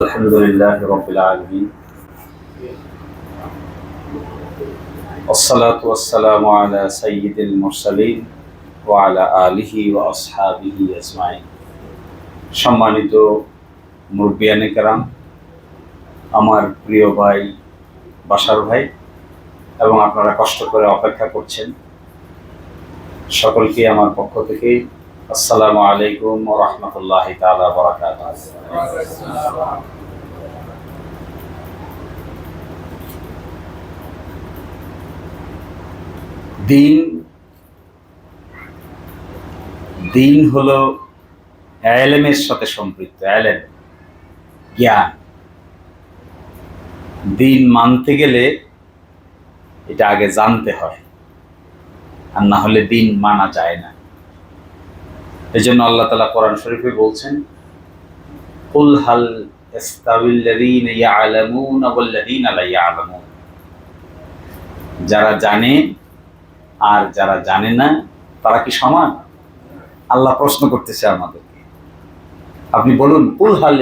الحمد لله رب العالمين والصلاة والسلام على سيد المرسلين وعلى آله وأصحابه أجمعين সম্মানিত মুরব্বিয়ানে কেরাম আমার প্রিয় ভাই বাসার ভাই এবং আপনারা কষ্ট করে অপেক্ষা করছেন সকলকে আমার পক্ষ থেকে আসসালামু আলাইকুম ওয়া রাহমাতুল্লাহি তাআলা ওয়া বারাকাতুহু। দিন দিন হলো এলেমের সাথে সম্পৃক্ত এলেম জ্ঞান। দিন মানতে গেলে এটা আগে জানতে হয়, আর না হলে দিন মানা যায় না। এই জন্য আল্লাহ তালা কোরআন শরীফে বলছেন, কুল হাল যারা জানে আর যারা জানে না, তারা কি সমান? আল্লাহ প্রশ্ন করতেছে আমাদেরকে। আপনি বলুন, কুল হাল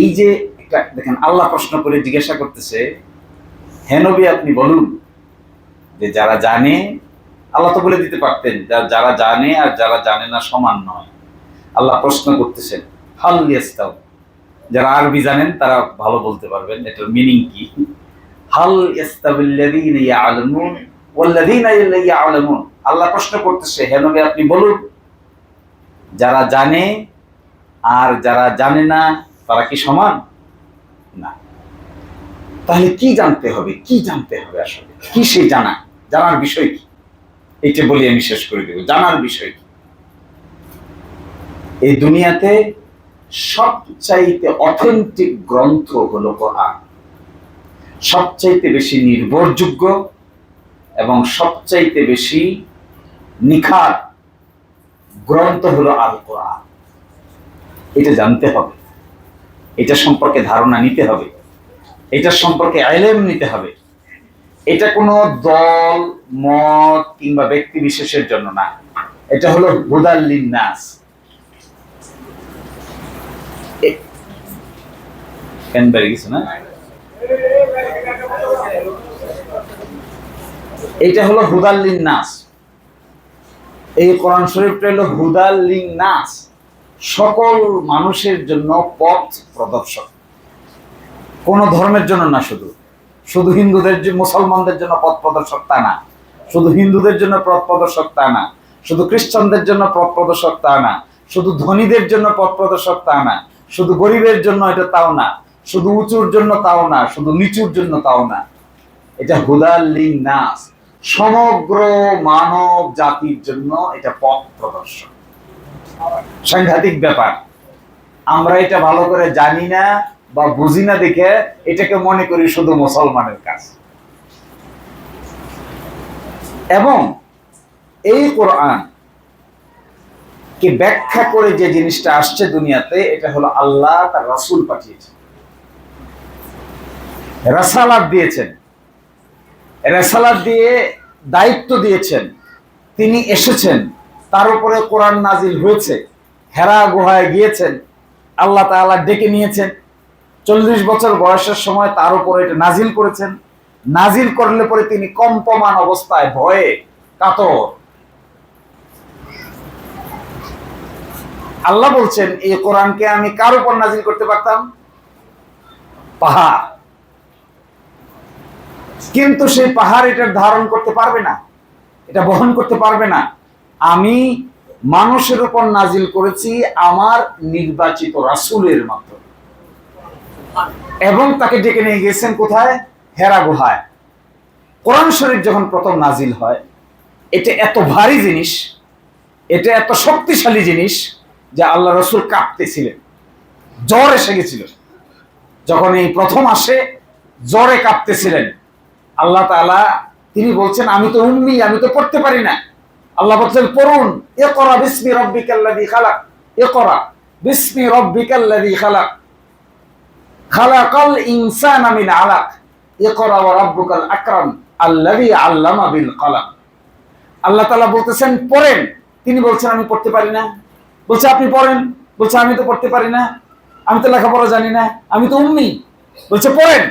এই যে একটা, দেখেন, আল্লাহ প্রশ্ন করে জিজ্ঞাসা করতেছে হেনবি আপনি বলুন যে যারা জানে আল্লাহ তো বলে দিতে পারতেন যারা জানে আর যারা জানে না সমান নয়। আল্লাহ প্রশ্ন করতেছেন, হাল যারা আরবি জানেন, তারা ভালো বলতে পারবেন, এটার মিনিং কি? হাল ইয়াস্তাবিল্লাযীনা আল্লাহ প্রশ্ন করতেছে, হে নবী, আপনি বলুন। যারা জানে আর যারা জানে না, তারা কি সমান? না। তাহলে কি জানতে হবে? কি জানতে হবে আসলে? কি সেই জানা? জানার বিষয় কি? এইটা বলি আমি শেষ করে দেব। জানার বিষয় এই দুনিয়াতে সবচাইতে অথেন্টিক গ্রন্থ হলো কোরআন। সবচাইতে বেশি নির্ভরযোগ্য এবং সবচাইতে বেশি নিখার গ্রন্থ হলো আল কোরআন এটা জানতে হবে। এটা সম্পর্কে ধারণা নিতে হবে। এটা সম্পর্কে আইলেম নিতে হবে। এটা কোনো দল, মত কিংবা ব্যক্তি বিশেষের জন্য না। এটা হলো হুদাল্লিন নাস এটা হলো হুদাল্লিন নাস এই কোরআন শরীফটা হলো হুদাল্লিন নাস সকল মানুষের জন্য পথ প্রদর্শক। কোন ধর্মের জন্য না শুধু। শুধু হিন্দুদের মুসলমানদের জন্য পথ প্রদর্শক তা না। শুধু হিন্দুদের জন্য পথ প্রদর্শক তা না। শুধু খ্রিস্টানদের জন্য পথ প্রদর্শক তা না। শুধু ধনীদের জন্য পথ প্রদর্শক তা না। শুধু গরিবের জন্য এটা তাও না। শুধু উঁচুর জন্য তাও না। শুধু নিচুর জন্য তাও না। এটা হুদাল্লিন নাস সমগ্র মানব জাতির জন্য এটা পথ প্রদর্শক। সাংঘাতিক ব্যাপার। আমরা এটা ভালো করে জানি না। বা বুঝি না দেখে এটাকে মনে করি শুধু মুসলমানের কাজ। এবং এই কোরআন কে ব্যাখ্যা করে যে জিনিসটা আসছে দুনিয়াতে, এটা হলো আল্লাহ তার রাসূল পাঠিয়েছেন। রাসালাত দিয়েছেন। রেসালাত দিয়ে দায়িত্ব দিয়েছেন। তিনি এসেছেন। তার উপরে কোরআন নাজিল হয়েছে। হেরা গুহায় গিয়েছেন। আল্লাহ তাআলা ডেকে নিয়েছেন। চল্লিশ বছর বয়সের সময় তার উপরে এটা নাজিল করেছেন। নাজিল করলে পরে তিনি কম্পমান অবস্থায় ভয়ে কাতর। আল্লাহ বলছেন, এই কোরআনকে আমি কার উপর নাজিল করতে পারতাম? পাহাড়। কিন্তু সেই পাহাড় এটার ধারণ করতে পারবে না। এটা বহন করতে পারবে না। আমি মানুষের উপর নাজিল করেছি আমার নির্বাচিত রাসুলের মাধ্যমে। এবং তাকে ডেকে নিয়ে গেছেন কোথায়? হেরা গুহায়। কোরআন শরীফ যখন প্রথম নাজিল হয়, এটা এত ভারী জিনিস, এটা এত শক্তিশালী জিনিস যে আল্লাহ রসুল কাঁপতেছিলেন। জ্বর এসে গেছিল। যখন এই প্রথম আসে, জ্বরে কাঁপতেছিলেন। আল্লাহ তাআলা, তিনি বলছেন, আমি তো উম্মি, আমি তো পড়তে পারি না। আল্লাহ বলছেন, পড়ুন এ করা বিসমি রব্বিকাল্লাযী খালাক এ করা বিসমি রব্বিকাল্লাযী খালাক। খালাকাল ইনসানা মিন আলাক। ইকরা ওয়া রাব্বুকাল আকরাম, আল্লাযী আল্লামা বিল কলম। আল্লাহ তাআলা বলতেছেন, পড়েন। তিনি বলছেন, আমি পড়তে পারি না। বলছে, আপনি পড়েন। বলছে, আমি তো পড়তে পারি না। আমি তো লেখাপড়া জানি না। আমি তো উম্মি। বলছে, পড়েন।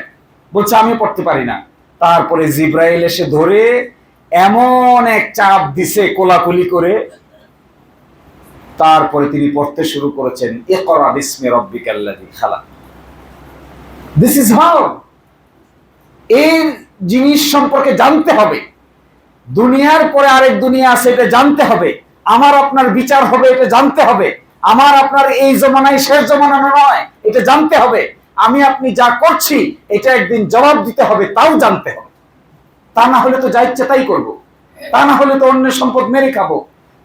বলছে, আমি পড়তে পারি না। তারপরে জিব্রাইল এসে ধরে এমন এক চাপ দিছে, কোলাকুলি করে। তারপরে তিনি পড়তে শুরু করেছেন ইকরা বিসমি রব্বিকাল্লাযী খালাক। দিস ইজ হাউ এই জিনিস সম্পর্কে জানতে হবে। দুনিয়ার পরে আরেক দুনিয়া আছে, এটা জানতে হবে। আমার আপনার বিচার হবে, এটা জানতে হবে। আমার আপনার এই জমানায় শেষ জমানা নয়, এটা জানতে হবে। আমি আপনি যা করছি, এটা একদিন জবাব দিতে হবে, তাও জানতে হবে। তা না হলে তো যা ইচ্ছে তাই করব। তা না হলে তো অন্যের সম্পদ মেরে খাব।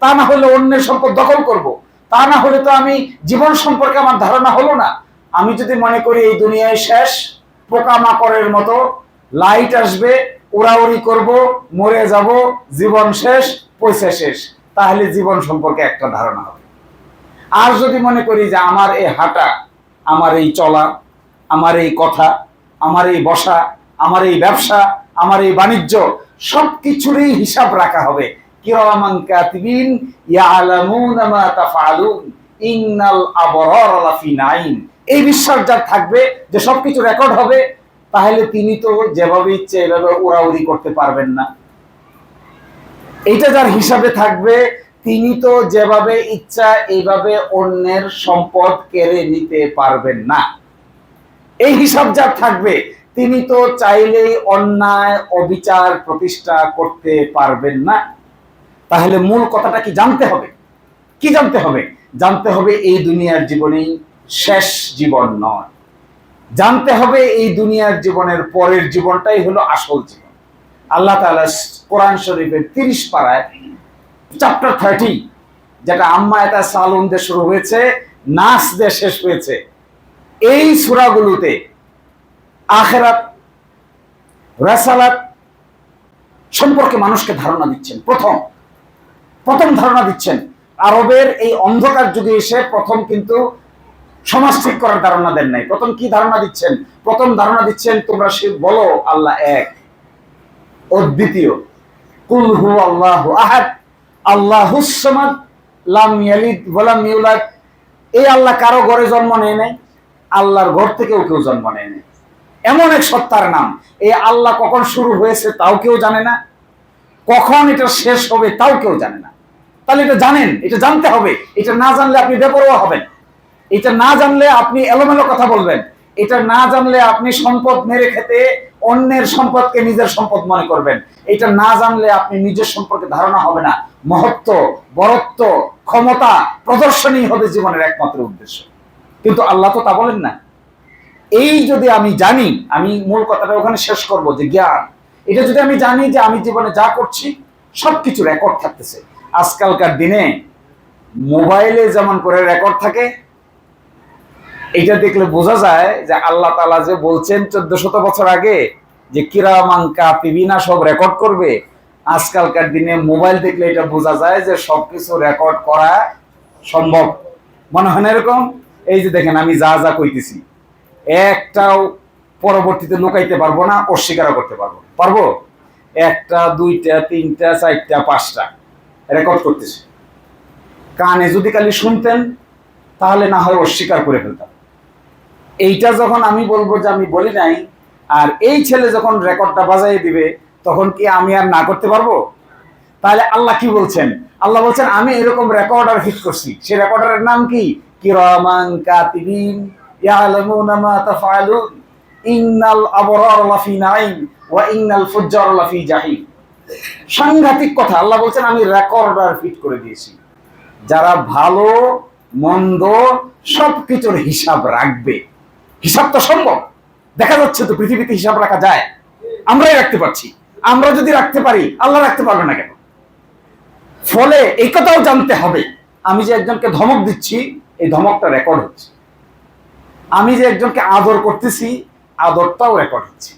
তা না হলে অন্যের সম্পদ দখল করব। তা না হলে তো আমি জীবন সম্পর্কে আমার ধারণা হলো না। আমি যদি মনে করি এই দুনিয়ায় শেষ, পোকামাকড়ের মতো লাইট আসবে, উড়াউড়ি করব, মরে যাব, জীবন শেষ, পয়সা শেষ, তাহলে জীবন সম্পর্কে একটা ধারণা হবে। আর যদি মনে করি যে আমার এই হাঁটা, আমার এই চলা, আমার এই কথা, আমার এই বসা, আমার এই ব্যবসা, আমার এই বাণিজ্য সব কিছুরই হিসাব রাখা হবে। কিরামান ইন্নাল আবরার এই বিশ্বাস যার থাকবে যে সবকিছু রেকর্ড হবে, তাহলে তিনি তো যেভাবে ইচ্ছে এভাবে উড়াউড়ি করতে পারবেন না। এইটা যার হিসাবে থাকবে, তিনি তো যেভাবে ইচ্ছা এইভাবে অন্যের সম্পদ কেড়ে নিতে পারবেন না। এই হিসাব যার থাকবে, তিনি তো চাইলেই অন্যায়, অবিচার প্রতিষ্ঠা করতে পারবেন না। তাহলে মূল কথাটা কি জানতে হবে? কি জানতে হবে? জানতে হবে এই দুনিয়ার জীবনেই শেষ জীবন নয়। জানতে হবে এই দুনিয়ার জীবনের পরের জীবনটাই হলো আসল জীবন। আল্লাহ তাআলা কোরআন শরীফের তিরিশ পাড়ায় চ্যাপ্টার থার্টি যেটা আম্মা এটা সালুন দিয়ে শুরু হয়েছে, নাস দিয়ে শেষ হয়েছে। এই সূরাগুলোতে আখেরাত, রাসালাত সম্পর্কে মানুষকে ধারণা দিচ্ছেন। প্রথম প্রথম ধারণা দিচ্ছেন, আরবের এই অন্ধকার যুগে এসে প্রথম কিন্তু সমাজ ঠিক করার ধারণা দেন নাই। প্রথম কি ধারণা দিচ্ছেন? প্রথম ধারণা দিচ্ছেন, তোমরা সে বলো, আল্লাহ এক। অদ্বিতীয় কুল হু আল্লাহ আল্লাহ কারও ঘরে জন্ম আল্লাহর থেকেও কেউ জন্ম নেয় এমন এক সত্তার নাম। এই আল্লাহ কখন শুরু হয়েছে তাও কেউ জানে না। কখন এটা শেষ হবে তাও কেউ জানে না। তাহলে এটা জানেন, এটা জানতে হবে। এটা না জানলে আপনি বেপরোয়া হবেন। এটা না জানলে আপনি এলোমেলো কথা বলবেন। এটা না জানলে আপনি সম্পদ মেরে খেতে অন্যের সম্পদকে নিজের সম্পদ মনে করবেন। এটা না জানলে আপনি নিজের সম্পর্কে ধারণা হবে না। মহত্ব, বরত্ব, ক্ষমতা প্রদর্শনী হবে জীবনের একমাত্র উদ্দেশ্য। কিন্তু আল্লাহ তো তা বলেন না। এই যদি আমি জানি, আমি মূল কথাটা ওখানে শেষ করব যে জ্ঞান। এটা যদি আমি জানি যে আমি জীবনে যা করছি, সবকিছু রেকর্ড থাকতেছে। আজকালকার দিনে মোবাইলে যেমন করে রেকর্ড থাকে এটা দেখলে বোঝা যায় যে আল্লাহ তালা যে বলছেন চোদ্দ শত বছর আগে যে কিরামাঙ্কা পিবিনা সব রেকর্ড করবে, আজকালকার দিনে মোবাইল দেখলে এটা বোঝা যায় যে সবকিছু রেকর্ড করা সম্ভব। মনে হয় না এরকম? এই যে দেখেন, আমি যা যা কইতেছি, একটাও পরবর্তীতে লুকাইতে পারব না, অস্বীকারও করতে পারব পারব? একটা, দুইটা, তিনটা, চারটা, পাঁচটা রেকর্ড করতেছি। কানে যদি খালি শুনতেন, তাহলে না হয় অস্বীকার করে ফেলতাম। এইটা যখন আমি বলব যে আমি বলি নাই, আর এই ছেলে যখন রেকর্ডটা বাজাই দিবে, তখন কি আমি আর না করতে পারব? তাহলে আল্লাহ কি বলছেন? আল্লাহ বলছেন, আমি এরকম রেকর্ডার হিট করছি। সেই রেকর্ডারের নাম কি? কিরামান কাতিবিন ইয়ালামুনা মা তাফআলুন। ইন্নাল আবরার লাফি নাঈম ওয়া ইন্নাল লাফি জাহিম। সাংঘাতিক কথা, আল্লাহ বলছেন, আমি রেকর্ডার ফিট করে দিয়েছি। যারা ভালো, মন্দ সবকিছুর হিসাব রাখবে। হিসাব তো সম্ভব। দেখা যাচ্ছে তো পৃথিবীতে হিসাব রাখা যায়। আমরাই রাখতে পারছি। আমরা যদি রাখতে পারি, আল্লাহ রাখতে পারবে না কেন? ফলে এই কথাও জানতে হবে। আমি যে একজনকে ধমক দিচ্ছি, এই ধমকটা রেকর্ড হচ্ছে। আমি যে একজনকে আদর করতেছি, আদরটাও রেকর্ড হচ্ছে।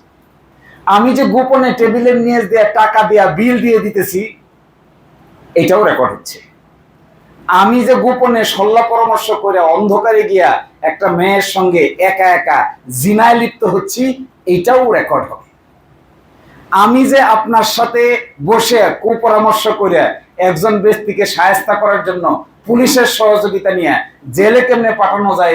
আমি যে গোপনে টেবিলের নিয়ে দেয়া টাকা দেয়া বিল দিয়ে দিতেছি, এটাও রেকর্ড হচ্ছে। আমি যে গোপনে সল্লা পরামর্শ করে অন্ধকারে গিয়া একটা মেয়ের সঙ্গে একা একা জিনায় লিপ্ত হচ্ছি এটাও রেকর্ড হবে। আমি যে আপনার সাথে বসে কুপরামর্শ করে একজন ব্যক্তিকে সায়স্তা করার জন্য পুলিশের সহযোগিতা নিয়ে জেলে কেমনে পাঠানো যায়